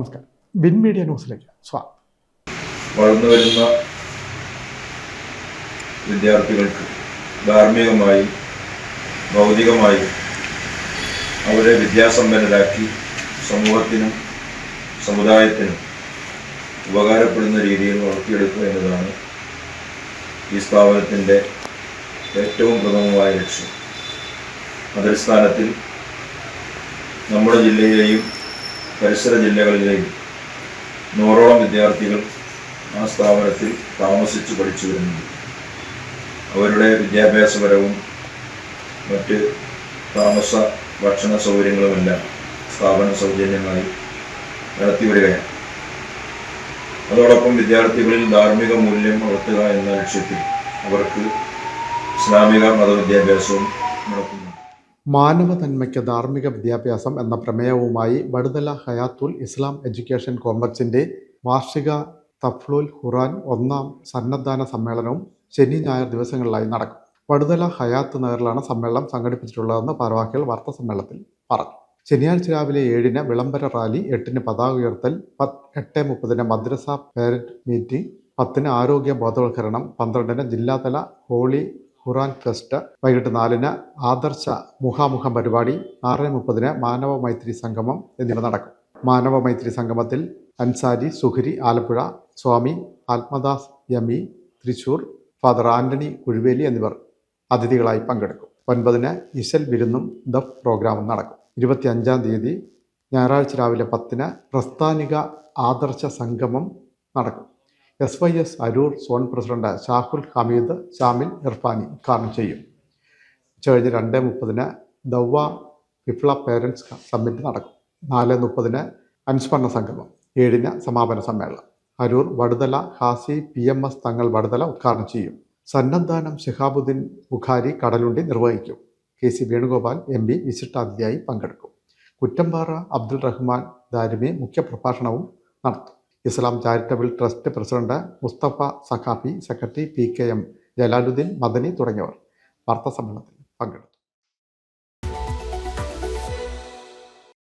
നമസ്കാരം. Bin media ന്യൂസിലേക്ക് സ്വാഗതം. വളർന്നു വരുന്ന വിദ്യാർത്ഥികൾക്ക് ധാർമ്മികമായി ഭൗതികമായി അവരെ വിദ്യാസമ്പന്നരാക്കി സമൂഹത്തിനും സമുദായത്തിനും ഉപകാരപ്പെടുന്ന രീതിയിൽ വളർത്തിയെടുക്കുക എന്നതാണ് ഈ സ്ഥാപനത്തിന്റെ ഏറ്റവും പ്രഥമമായ ലക്ഷ്യം. അതടിസ്ഥാനത്തിൽ നമ്മുടെ ജില്ലയിലെയും പരിസര ജില്ലകളിലെയും നൂറോളം വിദ്യാർത്ഥികൾ ആ സ്ഥാപനത്തിൽ താമസിച്ച് പഠിച്ചു വരുന്നുണ്ട്. അവരുടെ വിദ്യാഭ്യാസപരവും മറ്റ് താമസ ഭക്ഷണ സൗകര്യങ്ങളുമെല്ലാം സ്ഥാപനം സൗജന്യമായി നടത്തി വരികയാണ് അതോടൊപ്പം വിദ്യാർത്ഥികളിൽ ധാർമ്മിക മൂല്യം വളർത്തുക എന്ന ലക്ഷ്യത്തിൽ അവർക്ക് ഇസ്ലാമിക മതവിദ്യാഭ്യാസവും നടത്തുന്നു മാനവ നന്മയ്ക്ക് ധാർമ്മിക വിദ്യാഭ്യാസം എന്ന പ്രമേയവുമായി വടുതല ഹയാത്തുൽ ഇസ്ലാം എഡ്യൂക്കേഷൻ കോംപ്ലക്സിന്റെ വാർഷിക തഫ്ലുൽ ഖുറാൻ ഒന്നാം സന്നദ്ധാന സമ്മേളനവും ശനി ഞായർ ദിവസങ്ങളിലായി നടക്കും. വടുതല ഹയാത്ത് നഗറിലാണ് സമ്മേളനം സംഘടിപ്പിച്ചിട്ടുള്ളതെന്ന് ഭാരവാഹികൾ വാർത്താ സമ്മേളനത്തിൽ പറഞ്ഞു. ശനിയാഴ്ച രാവിലെ ഏഴിന് വിളംബര റാലി എട്ടിന് പതാക ഉയർത്തൽ പത്ത് എട്ട് മുപ്പതിന് മദ്രസ പേരന്റ് മീറ്റിംഗ് പത്തിന് ആരോഗ്യ ബോധവൽക്കരണം പന്ത്രണ്ടിന് ജില്ലാതല ഹോളി ഖുറാൻ ഫെസ്റ്റ് വൈകിട്ട് നാലിന് ആദർശ മുഖാമുഖം പരിപാടി ആറ് മുപ്പതിന് മാനവ മൈത്രി സംഗമം എന്നിവ നടക്കും. മാനവ മൈത്രി സംഗമത്തിൽ അൻസാരി സുഹരി ആലപ്പുഴ സ്വാമി ആത്മദാസ് യമി തൃശൂർ ഫാദർ ആന്റണി കുഴുവേലി എന്നിവർ അതിഥികളായി പങ്കെടുക്കും. ഒൻപതിന് ഇശൽ വിരുന്നും ദഫ് പ്രോഗ്രാമും നടക്കും. ഇരുപത്തി അഞ്ചാം തീയതി ഞായറാഴ്ച രാവിലെ പത്തിന് പ്രസ്ഥാനിക ആദർശ സംഗമം നടക്കും. S Y S Aroor zone president Shahul Hameed Shamil Irfani ഉദ്ഘാടനം ചെയ്യും. ഉച്ചകഴിഞ്ഞ് രണ്ട് മുപ്പതിന് ദവ്വ വിപ്ല പേരൻസ് സമ്മിറ്റ് നടക്കും. നാല് മുപ്പതിന് അനുസ്മരണ സംഗമം. ഏഴിന് സമാപന സമ്മേളനം. Aroor Vaduthala Haji P M S Thangal Vaduthala ഉദ്ഘാടനം ചെയ്യും. സന്നദ്ധാനം ഷിഹാബുദ്ദീൻ ബുഖാരി കടലുണ്ടി നിർവഹിക്കും. K C Venugopal M P വിശിഷ്ടാതിഥിയായി പങ്കെടുക്കും. കുറ്റമ്പാറ അബ്ദുൾ റഹ്മാൻ ദാരിമി മുഖ്യപ്രഭാഷണവും നടത്തും. Islam charitable trust president Mustafa Saqafi secretary P K M Jalaluddin Madani തുടങ്ങിയവർ വാർത്താ സമ്മേളനത്തിൽ പങ്കെടുത്തു.